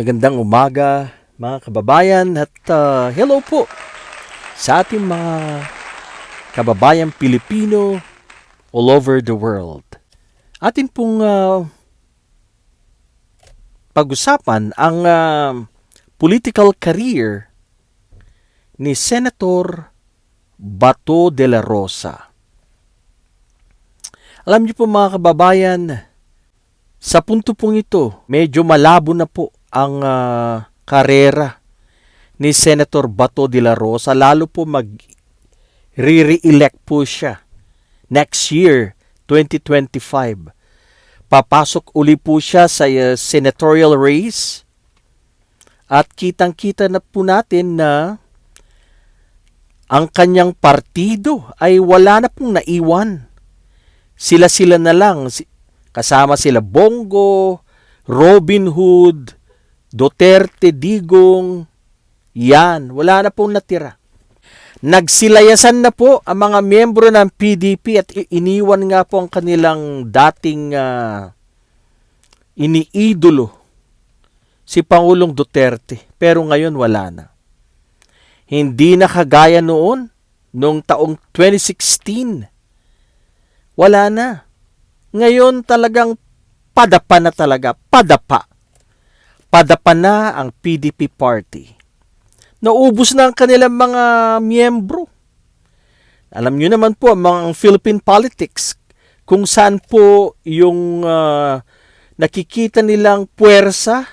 Magandang umaga mga kababayan at uh, hello po sa ating mga kababayan Pilipino all over the world. Atin pong uh, pag-usapan ang uh, political career ni Senator Bato de la Rosa. Alam niyo po mga kababayan, sa punto pong ito, medyo malabo na po ang uh, karera ni Senator Bato de la Rosa, lalo po mag re-elect po siya next year, 2025. Papasok uli po siya sa uh, senatorial race at kitang-kita na po natin na ang kanyang partido ay wala na pong naiwan. Sila-sila na lang, kasama sila Bongo, Robin Hood, Duterte, Digong, yan, wala na pong natira. Nagsilayasan na po ang mga miyembro ng PDP at iniwan nga po ang kanilang dating uh, iniidolo si Pangulong Duterte. Pero ngayon wala na. Hindi na kagaya noon, noong taong 2016. Wala na. Ngayon talagang padapa na talaga, padapa. Padapa na ang PDP party naubos na ang kanilang mga miyembro. Alam niyo naman po, mga Philippine politics, kung saan po yung uh, nakikita nilang puwersa,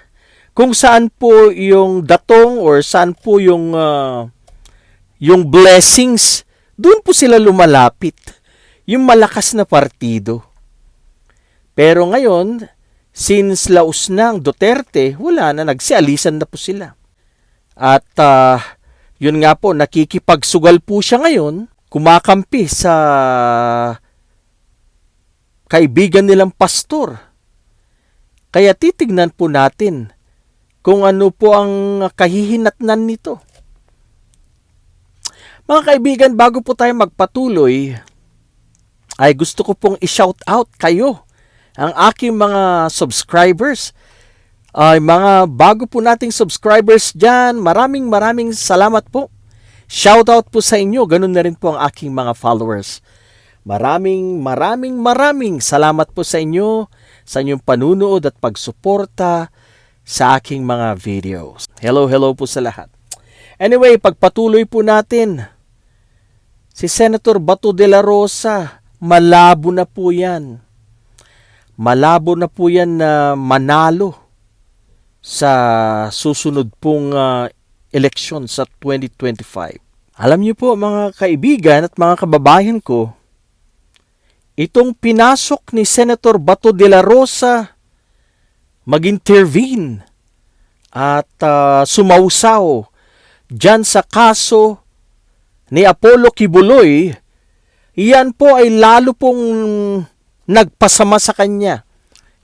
kung saan po yung datong or saan po yung uh, yung blessings, doon po sila lumalapit. Yung malakas na partido. Pero ngayon, since laos ang Duterte, wala na, nagsialisan na po sila. At uh, yun nga po, nakikipagsugal po siya ngayon, kumakampi sa kaibigan nilang pastor. Kaya titignan po natin kung ano po ang kahihinatnan nito. Mga kaibigan, bago po tayo magpatuloy, ay gusto ko pong i-shout out kayo, ang aking mga subscribers ay mga bago po nating subscribers dyan, maraming maraming salamat po. Shoutout po sa inyo, ganun na rin po ang aking mga followers. Maraming maraming maraming salamat po sa inyo sa inyong panunood at pagsuporta sa aking mga videos. Hello, hello po sa lahat. Anyway, pagpatuloy po natin, si Senator Bato de la Rosa, malabo na po yan. Malabo na po yan na manalo sa susunod pong uh, eleksyon sa 2025. Alam niyo po mga kaibigan at mga kababayan ko, itong pinasok ni Senator Bato de la Rosa mag-intervene at uh, sumausaw dyan sa kaso ni Apollo Kibuloy, iyan po ay lalo pong nagpasama sa kanya.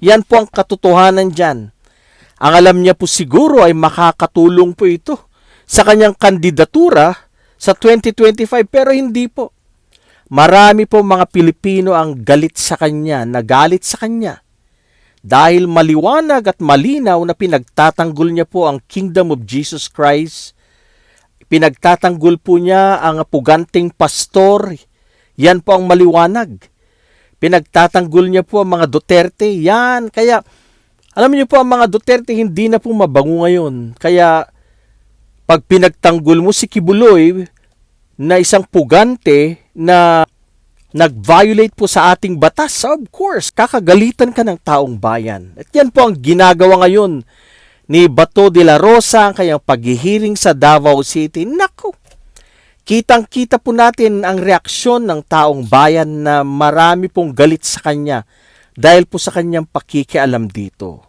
Yan po ang katotohanan dyan. Ang alam niya po siguro ay makakatulong po ito sa kanyang kandidatura sa 2025 pero hindi po. Marami po mga Pilipino ang galit sa kanya, nagalit sa kanya. Dahil maliwanag at malinaw na pinagtatanggol niya po ang Kingdom of Jesus Christ, pinagtatanggol po niya ang puganting pastor, yan po ang maliwanag. Pinagtatanggol niya po ang mga Duterte, yan. Kaya alam niyo po, ang mga Duterte hindi na po mabango ngayon. Kaya, pag pinagtanggol mo si Kibuloy na isang pugante na nag-violate po sa ating batas, of course, kakagalitan ka ng taong bayan. At yan po ang ginagawa ngayon ni Bato de la Rosa, ang kanyang paghihiring sa Davao City. Nako, kitang-kita po natin ang reaksyon ng taong bayan na marami pong galit sa kanya dahil po sa kanyang pakikialam dito.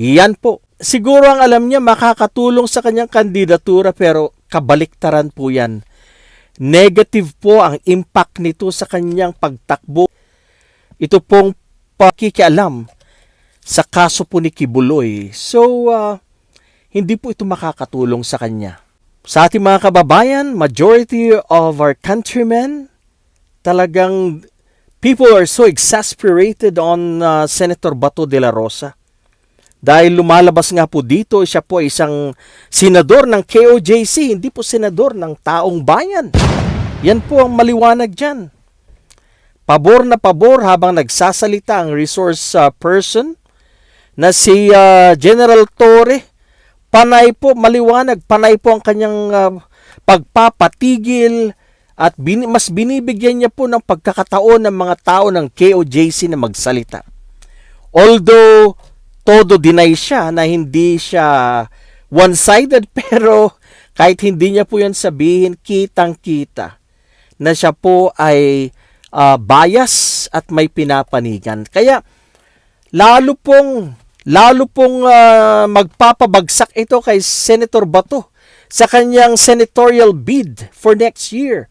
Yan po. Siguro ang alam niya makakatulong sa kanyang kandidatura pero kabaliktaran po yan. Negative po ang impact nito sa kanyang pagtakbo. Ito pong pakikialam sa kaso po ni Kibuloy. So, uh, hindi po ito makakatulong sa kanya. Sa ating mga kababayan, majority of our countrymen, talagang people are so exasperated on uh, Senator Bato de la Rosa. Dahil lumalabas nga po dito, siya po isang senador ng KOJC, hindi po senador ng taong bayan. Yan po ang maliwanag dyan. Pabor na pabor habang nagsasalita ang resource uh, person na si uh, General Torre. Panay po, maliwanag, panay po ang kanyang uh, pagpapatigil at bin, mas binibigyan niya po ng pagkakataon ng mga tao ng KOJC na magsalita. Although todo deny siya na hindi siya one-sided pero kahit hindi niya po yan sabihin, kitang-kita na siya po ay uh, bias at may pinapanigan. Kaya lalo pong lalo pong uh, magpapabagsak ito kay Senator Bato sa kanyang senatorial bid for next year.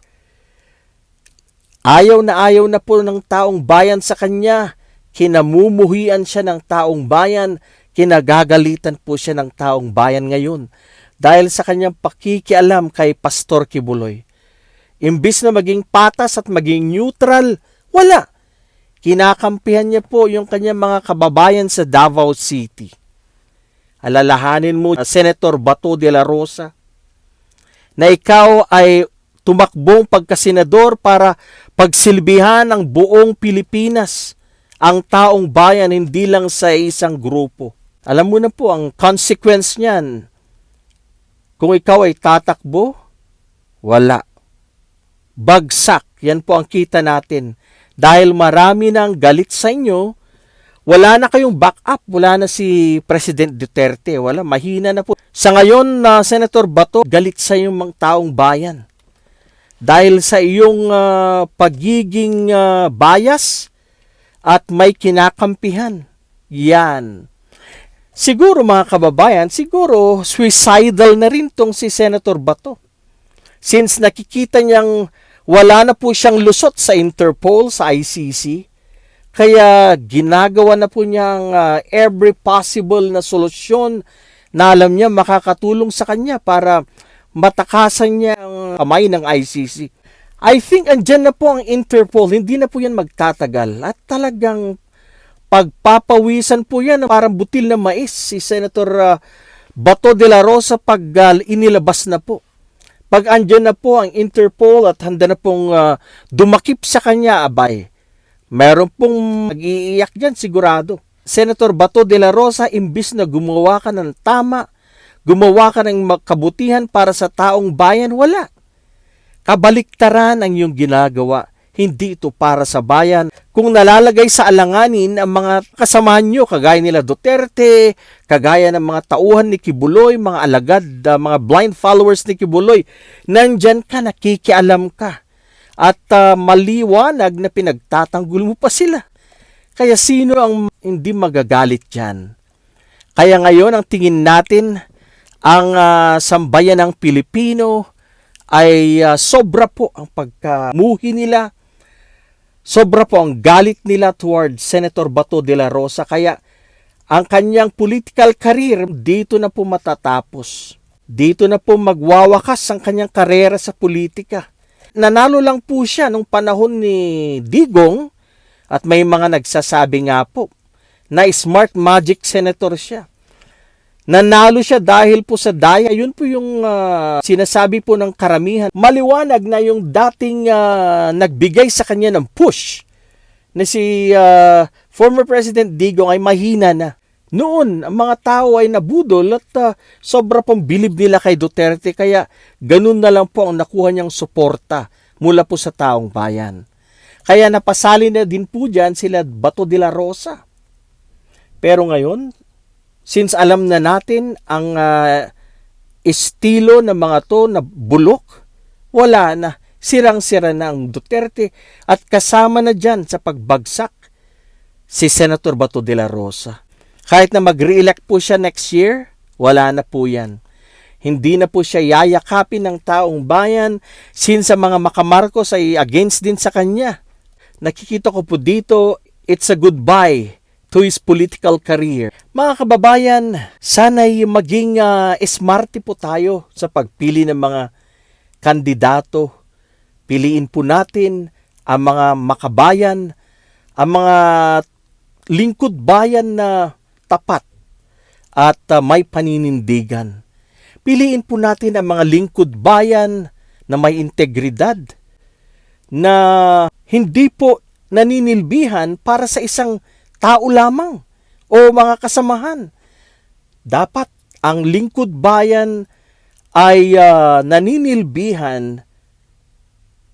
Ayaw na ayaw na po ng taong bayan sa kanya. Kinamumuhian siya ng taong bayan. Kinagagalitan po siya ng taong bayan ngayon dahil sa kanyang pakikialam kay Pastor Kibuloy. Imbis na maging patas at maging neutral, wala. Kinakampihan niya po yung kanyang mga kababayan sa Davao City. Alalahanin mo, Senator Bato de la Rosa, na ikaw ay tumakbong pagkasenador para pagsilbihan ng buong Pilipinas, ang taong bayan hindi lang sa isang grupo. Alam mo na po ang consequence niyan. Kung ikaw ay tatakbo, wala. Bagsak, yan po ang kita natin. Dahil marami nang galit sa inyo, wala na kayong backup, wala na si President Duterte, wala, mahina na po. Sa ngayon, na uh, Senator Bato, galit sa iyong mga taong bayan. Dahil sa iyong uh, pagiging uh, bias at may kinakampihan. Yan. Siguro mga kababayan, siguro suicidal na rin tong si Senator Bato. Since nakikita niyang wala na po siyang lusot sa Interpol, sa ICC, kaya ginagawa na po niyang uh, every possible na solusyon na alam niya makakatulong sa kanya para matakasan niya ang kamay ng ICC. I think andyan na po ang Interpol, hindi na po yan magtatagal at talagang pagpapawisan po yan parang butil na mais si Senator uh, Bato de la Rosa pag uh, inilabas na po. Pag andyan na po ang Interpol at handa na pong uh, dumakip sa kanya, abay, Meron pong mag-iiyak dyan sigurado. Senator Bato de la Rosa, imbis na gumawa ka ng tama, gumawa ka ng makabutihan para sa taong bayan, wala. Kabaliktaran ang iyong ginagawa. Hindi ito para sa bayan. Kung nalalagay sa alanganin ang mga kasamahan nyo, kagaya nila Duterte, kagaya ng mga tauhan ni Kibuloy, mga alagad, uh, mga blind followers ni Kibuloy, nandyan ka, nakikialam ka at uh, maliwanag na pinagtatanggol mo pa sila. Kaya sino ang hindi magagalit dyan? Kaya ngayon ang tingin natin, ang uh, sambayan ng Pilipino ay uh, sobra po ang pagkamuhi nila, sobra po ang galit nila toward Senator Bato de la Rosa. Kaya ang kanyang political career dito na po matatapos. Dito na po magwawakas ang kanyang karera sa politika nanalo lang po siya nung panahon ni Digong at may mga nagsasabi nga po na smart magic senator siya. Nanalo siya dahil po sa daya. Yun po yung uh, sinasabi po ng karamihan. Maliwanag na yung dating uh, nagbigay sa kanya ng push na si uh, former President Digong ay mahina na. Noon, ang mga tao ay nabudol at uh, sobra pong bilib nila kay Duterte kaya ganun na lang po ang nakuha niyang suporta mula po sa taong bayan. Kaya napasali na din po dyan sila Bato de la Rosa. Pero ngayon, since alam na natin ang uh, estilo ng mga to na bulok, wala na. Sirang-sira na ang Duterte at kasama na dyan sa pagbagsak si Senator Bato de la Rosa. Kahit na mag-re-elect po siya next year, wala na po yan. Hindi na po siya yayakapin ng taong bayan since sa mga makamarcos ay against din sa kanya. Nakikita ko po dito, it's a goodbye to his political career. Mga kababayan, sana'y maging uh, smarte po tayo sa pagpili ng mga kandidato. Piliin po natin ang mga makabayan, ang mga lingkod bayan na tapat at ah, may paninindigan. Piliin po natin ang mga lingkod bayan na may integridad, na hindi po naninilbihan para sa isang tao lamang o mga kasamahan. Dapat ang lingkod bayan ay ah, naninilbihan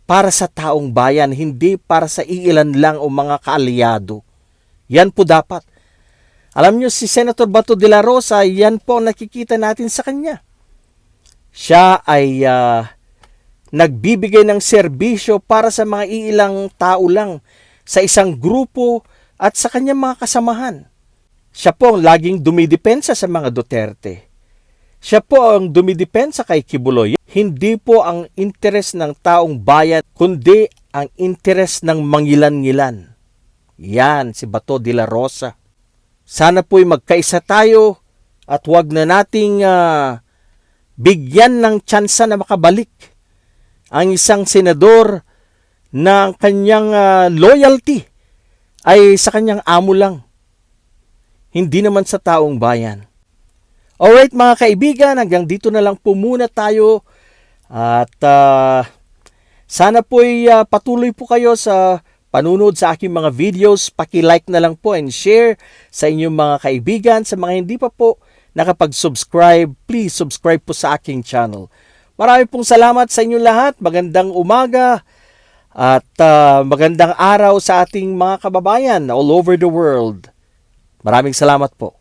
para sa taong bayan, hindi para sa iilan lang o mga kaalyado. Yan po dapat. Alam nyo, si Senator Bato de la Rosa, yan po nakikita natin sa kanya. Siya ay ah, nagbibigay ng serbisyo para sa mga iilang tao lang, sa isang grupo at sa kanyang mga kasamahan. Siya po ang laging dumidepensa sa mga Duterte. Siya po ang dumidepensa kay Kibuloy. Hindi po ang interes ng taong bayan, kundi ang interes ng mangilan-ngilan. Yan, si Bato de la Rosa. Sana po'y magkaisa tayo at huwag na nating ah, bigyan ng tsansa na makabalik ang isang senador na ang kanyang ah, loyalty ay sa kanyang amo lang. Hindi naman sa taong bayan. Alright mga kaibigan, hanggang dito na lang po muna tayo. At ah, sana po'y ah, patuloy po kayo sa panunod sa aking mga videos. Paki-like na lang po and share sa inyong mga kaibigan. Sa mga hindi pa po nakapag-subscribe, please subscribe po sa aking channel. Marami pong salamat sa inyong lahat. Magandang umaga at ah, magandang araw sa ating mga kababayan all over the world. Maraming salamat po.